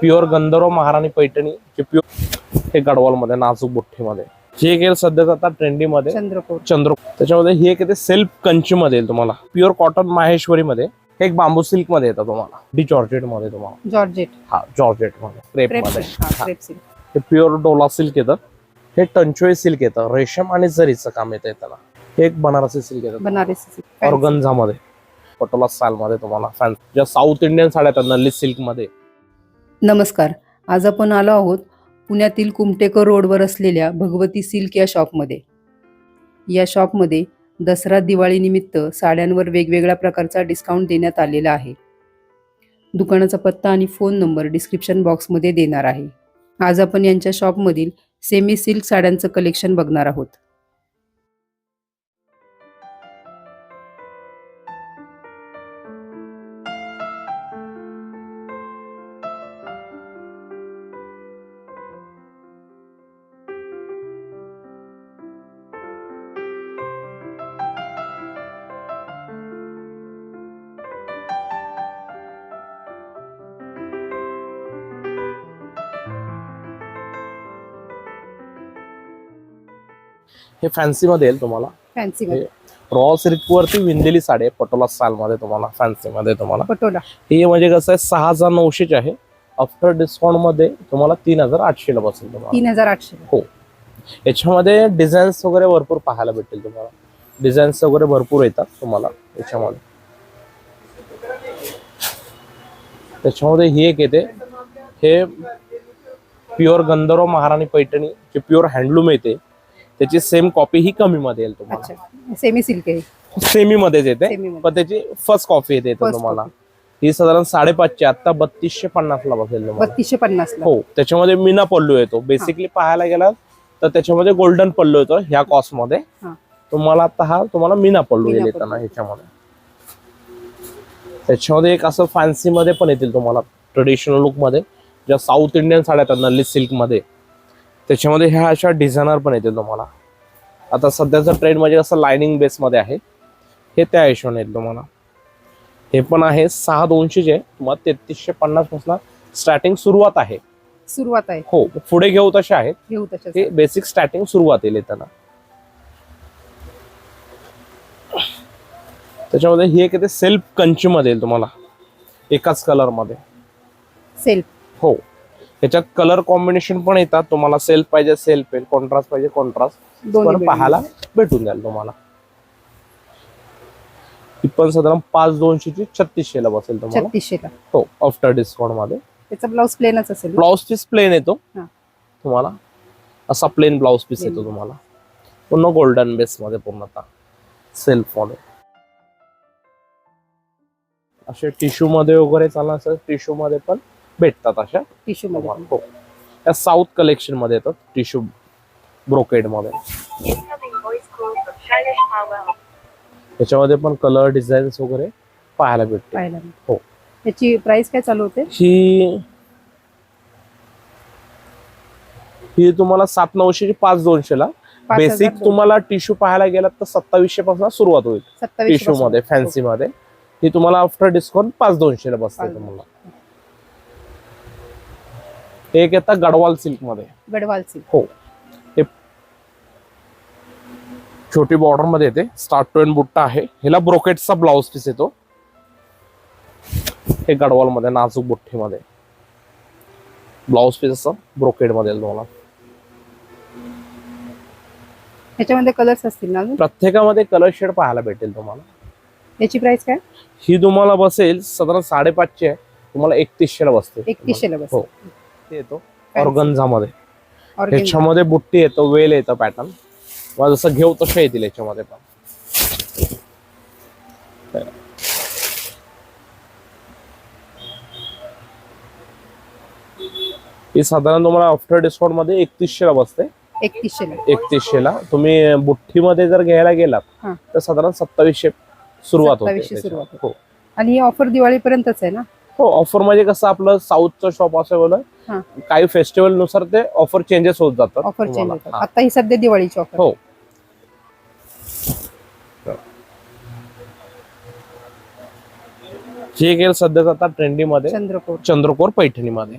Pure गंधर्व महाराणी पैठणी जे pure हे गडवाल मध्ये नाजूक बुट्टीमध्ये. जे येईल सध्याच आता ट्रेंडी मध्ये चंद्रपूर चंद्र त्याच्यामध्ये हे एक येते सेल्फ कंची मध्ये येईल तुम्हाला. प्युअर कॉटन माहेश्वरी मध्ये हे एक बांबू सिल्कमध्ये येतं तुम्हाला. डी जॉर्जेटमध्ये तुम्हाला. जॉर्जेट. हा जॉर्जेटमध्ये क्रेपमध्ये. सिल्क हा प्युअर डोला सिल्क येतं. हे टंचोई सिल्क येतं. रेशम आणि जरीचं काम येतं त्याला हे एक बनारसी सिल्क येतं. बनारसी सिल्क ऑर्गन्झा मध्ये. पटोला स्टाईल मध्ये तुम्हाला. ज्या साऊथ इंडियन साड्या नल्ली सिल्कमध्ये. नमस्कार. आज आपण आलो आहोत पुण्यातील कुमटेकर रोडवर असलेल्या भगवती सिल्क या शॉपमध्ये. या शॉपमध्ये दसरा दिवाळीनिमित्त साड्यांवर वेगवेगळ्या प्रकारचा डिस्काउंट देण्यात आलेला आहे. दुकानाचा पत्ता आणि फोन नंबर डिस्क्रिप्शन बॉक्समध्ये देणार आहे. आज आपण यांच्या शॉपमधील सेमी सिल्क साड्यांचं कलेक्शन बघणार आहोत. हे फॅन्सी मध्ये येईल तुम्हाला. फॅन्सी हे रॉ सिल्क वरती विंदेली साडी आहे पटोला स्टाईल मध्ये तुम्हाला फॅन्सी मध्ये तुम्हाला. पटोला. हे म्हणजे कसं आहे सहा हजार नऊशेचे आहे. आफ्टर डिस्काउंटमध्ये तुम्हाला तीन हजार आठशे ला बसेल तुम्हाला. तीन हजार आठशे हो. याच्यामध्ये डिझाईन्स वगैरे भरपूर पाहायला भेटेल तुम्हाला. डिझाईन्स वगैरे भरपूर येतात तुम्हाला याच्यामध्ये. त्याच्यामध्ये ही एक येते. हे प्युअर गंधर्व महाराणी पैठणी जे प्युअर हँडलूम येते. त्याची सेम कॉपी ही कमी मध्ये येईल तुम्हाला. सेमी सिल्क आहे. सेमी मध्येच येते. पण त्याची फर्स्ट कॉपी येते तुम्हाला. ही साधारण साडेपाचशे आता बत्तीसशे पन्नास ला बसेल बत्तीसशे पन्नास हो त्याच्यामध्ये मीना पल्लू येतो. बेसिकली पाहायला गेला तर त्याच्यामध्ये गोल्डन पल्लू येतो ह्या कॉस्टमध्ये. हा. तुम्हाला आता हा तुम्हाला मीना पल्लू येईल. येताना ह्याच्यामध्ये. त्याच्यामध्ये एक असं फॅन्सी मध्ये पण येतील तुम्हाला. ट्रेडिशनल लुकमध्ये. ज्या साऊथ इंडियन साड्या नल्ली सिल्कमध्ये. त्याच्यामध्ये ह्या अशा डिझायनर पण येतील तुम्हाला. आता सध्याचं ट्रेंड म्हणजे कसं लाइनिंग बेस मध्ये आहे. हे त्या हिशोबाने येईल तुम्हाला. हे पण आहे सहा दोनशेचे तुम्हाला तेहतीसशे पन्नासपासून स्टार्टिंग सुरुवात आहे. सुरुवात आहे. हो पुढे घेऊ तसे आहेत. घेऊ हे बेसिक स्टार्टिंग सुरुवात येईल येताना त्याच्यामध्ये ही एक येते सेल्फ कंची मध्ये येईल तुम्हाला. एकाच कलरमध्ये. सेल्फ हो. त्याच्यात कलर कॉम्बिनेशन पण येतात. तुम्हाला सेल्फ पाहिजे सेल्फ येईल. कॉन्ट्रास्ट पाहिजे कॉन्ट्रास्ट पण. पाहायला भेटून जाईल तुम्हाला. ही पण साधारण पाच दोनशेची छत्तीसशे ला बसेल तुम्हाला. छत्तीसशे ला हो आफ्टर डिस्काउंटमध्ये. त्याचा ब्लाऊज प्लेनच असेल ना? ब्लाउज पीस प्लेन येतो. तुम्हाला असा प्लेन ब्लाउज पीस. येतो तुम्हाला. पूर्ण गोल्डन बेस मध्ये पूर्णतः सेल्फमध्ये असे टिश्यू मध्ये वगैरे चालणार असेल टिश्यू मध्ये पण भेटतात अशा टिश्यू मध्ये. हो. त्या साऊथ कलेक्शनमध्ये येतात टिश्यू ब्रोकेडमध्ये. त्याच्यामध्ये पण कलर डिझाईन्स वगैरे पाहायला भेटते. हो. त्याची प्राइस काय चालू होते? ही ही तुम्हाला सात नऊशे पाच दोनशे ला. बेसिक दोन- तुम्हाला टिश्यू पाहायला गेलात तर सत्तावीसशे पासून सुरुवात होईल. सत्तावीसशे टिश्यू पासून. मध्ये फॅन्सी मध्ये. ही तुम्हाला आफ्टर डिस्काउंट पाच दोनशे ला बसते पाच तुम्हाला. एक येतात गडवाल सिल्कमध्ये गडवाल सिल्क. हो. हे छोटी बॉर्डरमध्ये येते. स्टार्ट टू एंड बुट्टा आहे. ह्याला ब्रोकेटचा ब्लाउज पीस येतो. हे गडवाल मध्ये नाजूक बुट्टी मध्ये ब्लाउज पीस असं ब्रोकेडमध्ये तुम्हाला. ह्याच्यामध्ये कलर्स असतील ना प्रत्येकामध्ये कलर शेड पाहायला भेटेल तुम्हाला. याची प्राइस काय? ही तुम्हाला बसेल साधारण साडेपाचशे आहे. तुम्हाला एकतीसशे ला बसते. एकतीसशे ला बस हो ते येतो ऑर्गन्झा मध्ये Organza. ह्याच्यामध्ये बुट्टी येतो वेल येतं पॅटर्न जसं घेऊ तसं येतील याच्यामध्ये पण. ही साधारण तुम्हाला आफ्टर डिस्काउंटमध्ये एकतीसशे ला बसते. एकतीसशे ला एकतीसशे ला तुम्ही बुट्टीमध्ये जर घ्यायला गेलात. तर साधारण सत्तावीसशे सुरुवात होते. हो. आणि ही ऑफर दिवाळीपर्यंतच आहे ना? हो ऑफर म्हणजे कसं आपलं साऊथचं शॉप असं हा. बोल काही फेस्टिवलनुसार ते ऑफर चेंजेस होत जातात. ऑफर चेंज तुम्हाला. होतात. हा. आता ही सध्या दिवाळीची ऑफर हो. जे गेल सध्याच आता ट्रेंडी मध्ये चंद्रपूर चंद्रकोर पैठणी मध्ये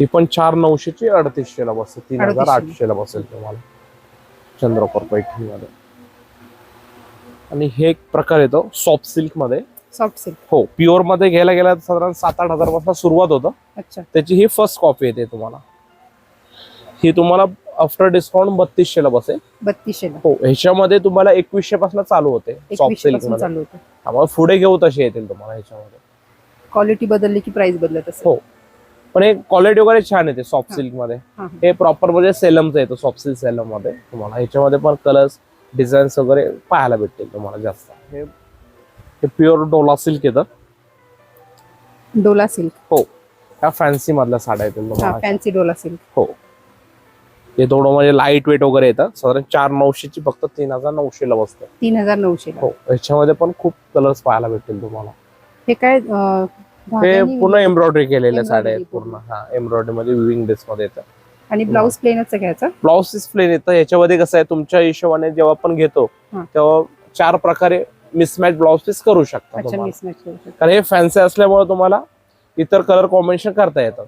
ही पण चार नऊशेची अडतीसशेला बसेल तीन हजार 3800 आठशेला बसेल तुम्हाला. चंद्रपूर पैठणीमध्ये आणि हे एक प्रकार येतो सॉफ्ट सिल्कमध्ये. सॉफ्ट सिल्क हो प्युअरमध्ये घ्यायला गेला तर साधारण सात आठ हजारपासून सुरुवात होतं. अच्छा. त्याची ही फर्स्ट कॉपी येते तुम्हाला. ही तुम्हाला आफ्टर डिस्काउंट बत्तीसशेला बसेल. बत्तीसशे ला हो ह्याच्यामध्ये तुम्हाला एकवीसशे पासून चालू होते सॉफ्ट सिल्कमध्ये. पुढे घेऊ तशी येतील तुम्हाला ह्याच्यामध्ये. क्वालिटी बदलली की प्राइस बदलत असेल. हो. पण हे क्वालिटी वगैरे छान येते सॉफ्ट. सिल्कमध्ये. हा, प्रॉपर म्हणजे सेलमचं येतं सॉफ्ट सिल्क सेलममध्ये. तुम्हाला ह्याच्यामध्ये पण कलर्स डिझाईन्स वगैरे पाहायला भेटतील तुम्हाला जास्त. हे प्युअर डोला सिल्क येतं डोला सिल्क हो. ह्या फॅन्सी मधल्या साड्या येतील हा तुम्हाला फॅन्सी डोला सिल्क हो. हे थोडं म्हणजे लाइट वेट वगैरे येतं. साधारण चार नऊशेची फक्त तीन हजार नऊशेला बसतं. तीन हजार नऊशे ला हो. ह्याच्यामध्ये पण खूप कलर्स पाहायला भेटतील तुम्हाला. हे काय हे पूर्ण एम्ब्रॉयडरी केलेल्या साड्या आहेत पूर्ण. हा एम्ब्रॉयडरी मध्ये विविंग ड्रेस मध्ये येतं आणि ब्लाऊज प्लेनच घ्यायचा ब्लाउज पीस प्लेन येतं याच्यामध्ये कसं आहे तुमच्या हिशोबाने जेव्हा आपण घेतो. तेव्हा चार प्रकारे मिसमॅच ब्लाउज पीस करू शकता अच्छा तुम्हाला. मिसमॅच करू शकतो. कारण हे फॅन्सी असल्यामुळे तुम्हाला इतर कलर कॉम्बिनेशन करता येतात.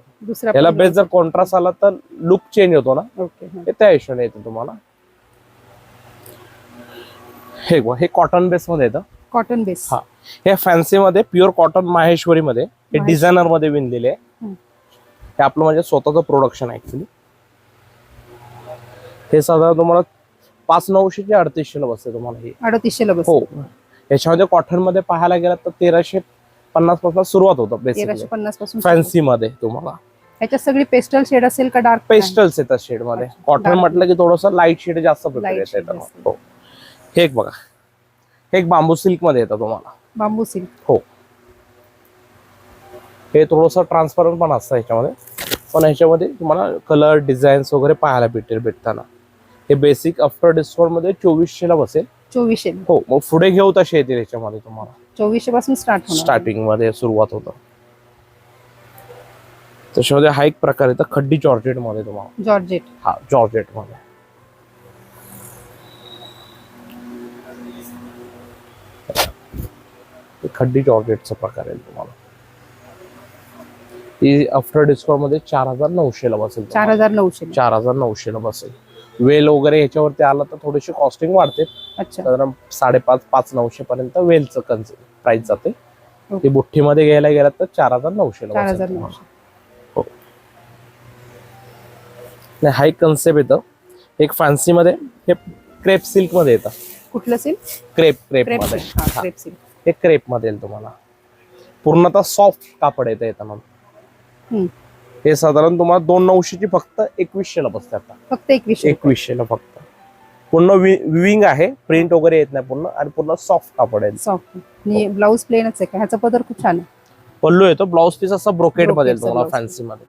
याला पण बेस जर कॉन्ट्रास्ट आला तर लुक चेंज होतो ना. हा. त्या हिशोबाने येतं तुम्हाला. हे हे कॉटन बेस मध्ये येतं. कॉटन बेस हा. हे फॅन्सी मध्ये प्युअर कॉटन माहेश्वरी मध्ये हे. डिझायनरमध्ये विणलेले आहे. हे आपलं म्हणजे स्वतःचं प्रोडक्शन आहे ऍक्च्युली हे साधारण तुम्हाला पाच नऊशे अडतीसशे बसते तुम्हाला हे अडतीसशे ला हो याच्यामध्ये कॉटनमध्ये पाहायला गेलं तर तेराशे पन्नासपासून सुरुवात होतं तेराशे बेसिकली पन्नासपासून फॅन्सी मध्ये तुम्हाला ह्याच्यात सगळी पेस्टल शेड असेल का डार्क पेस्टल्स येतात शेडमध्ये अच्छा. कॉटन. म्हटलं की थोडस लाइट शेड जास्त प्रिफर Light येतं shade त्याला. जास्त. हो हे एक बघा हे एक बांबू सिल्कमध्ये येतं तुम्हाला. Bamboo silk. हो. हे थोडस ट्रान्सपरंट पण असतं ह्याच्यामध्ये. पण ह्याच्यामध्ये तुम्हाला कलर डिझाईन्स वगैरे पाहायला भेटेल भेटताना. हे बेसिक आफ्टर डिस्काउंटमध्ये चोवीसशे ला बसेल. चोवीसशे. हो मग पुढे घेऊ तसे येतील ह्याच्यामध्ये तुम्हाला. चोवीसशे पासून स्टार्ट स्टार्टिंगमध्ये सुरुवात होतं. त्याच्यामध्ये हा एक प्रकार येतो खड्डी जॉर्जेटमध्ये तुम्हाला. जॉर्जेट. हा जॉर्जेटमध्ये खड्डी जॉर्जेटचा प्रकार आहे तुम्हाला. ही आफ्टर डिस्काउंटमध्ये चार हजार नऊशे ला बसेल चार हजार नऊशे चार हजार नऊशे ला बसेल. वेल वगैरे ह्याच्यावरती आलं तर थोडीशी कॉस्टिंग वाढते. अच्छा. साधारण साडेपाच पाच नऊशे पर्यंत वेलचं कन्स प्राइस जाते. ती बुट्टीमध्ये घ्यायला गेलात तर चार हजार नऊशे ला चार बसेल हजार तुम्हाला. नऊशे नाही, हा एक कन्सेप्ट येतं. एक फॅन्सी मध्ये हे क्रेप सिल्कमध्ये येतं. कुठलं सिल्क क्रेप क्रेपमध्ये. हा हा, क्रेप सिल्क हे क्रेपमध्ये येईल तुम्हाला. पूर्णतः सॉफ्ट कापड येतं येतं मग. हे साधारण तुम्हाला दोन नऊशेची फक्त एकवीसशे ला बसते आता. फक्त एकवीसशे एकवीसशे ला फक्त. पूर्ण विविंग आहे प्रिंट वगैरे येत नाही पूर्ण आणि पूर्ण सॉफ्ट कापड आहे. सॉफ्ट ब्लाऊज प्लेनच आहे का? ह्याचा पदर खूप छान आहे. पल्लू येतो ब्लाऊज पीस असा ब्रोकेडमध्ये तुम्हाला फॅन्सी मध्ये.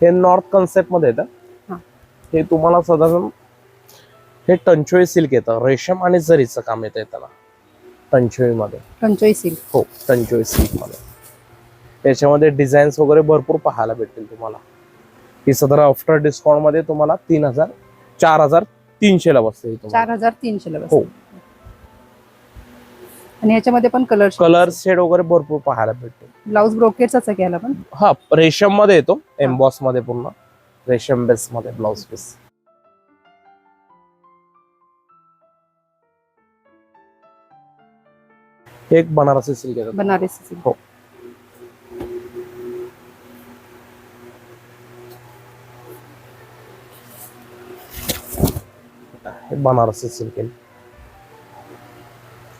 हे नॉर्थ कन्सेप्टमध्ये येतं. हा. तुम्हाला साधारण हे टंचोई सिल्क येतं. रेशम आणि जरीचं काम येतं त्याला टंचोई मध्ये कंचोई सिल्क. हो टंचोई सिल्कमध्ये त्याच्यामध्ये डिझाईन्स वगैरे भरपूर पाहायला भेटतील तुम्हाला. ही साधारण आफ्टर डिस्काउंटमध्ये तुम्हाला तीन हजार चार हजार तीनशे ला बसते ही चार हजार तीनशे ला हो. आणि ह्याच्यामध्ये पण कलर कलर शेड वगैरे भरपूर पाहायला भेटतो ब्लाऊज ब्रोकेटचाच आहे घ्यायला पण? हा रेशममध्ये येतो एम्बॉसमध्ये पूर्ण. रेशम बेस मध्ये ब्लाउज पीस एक बनारसी सिल्क येतो बनारसी सिल्क हो. बनारसी सिल्क आहे.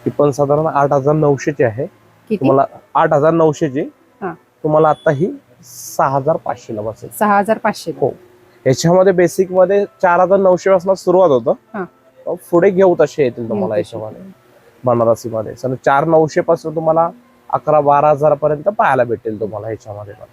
ही पण साधारण आठ हजार नऊशेची आहे. तुम्हाला आठ हजार नऊशेची. तुम्हाला आता ही सहा हजार बसेल सहा हजार पाचशे हो. याच्यामध्ये बेसिकमध्ये चार हजार नऊशे पासून सुरुवात हा. होतं पुढे घेऊ तसे येतील तुम्हाला. याच्यामध्ये बनारसी मध्ये चार नऊशे पासून तुम्हाला अकरा बारा हजार पर्यंत पाहायला भेटेल तुम्हाला ह्याच्यामध्ये पण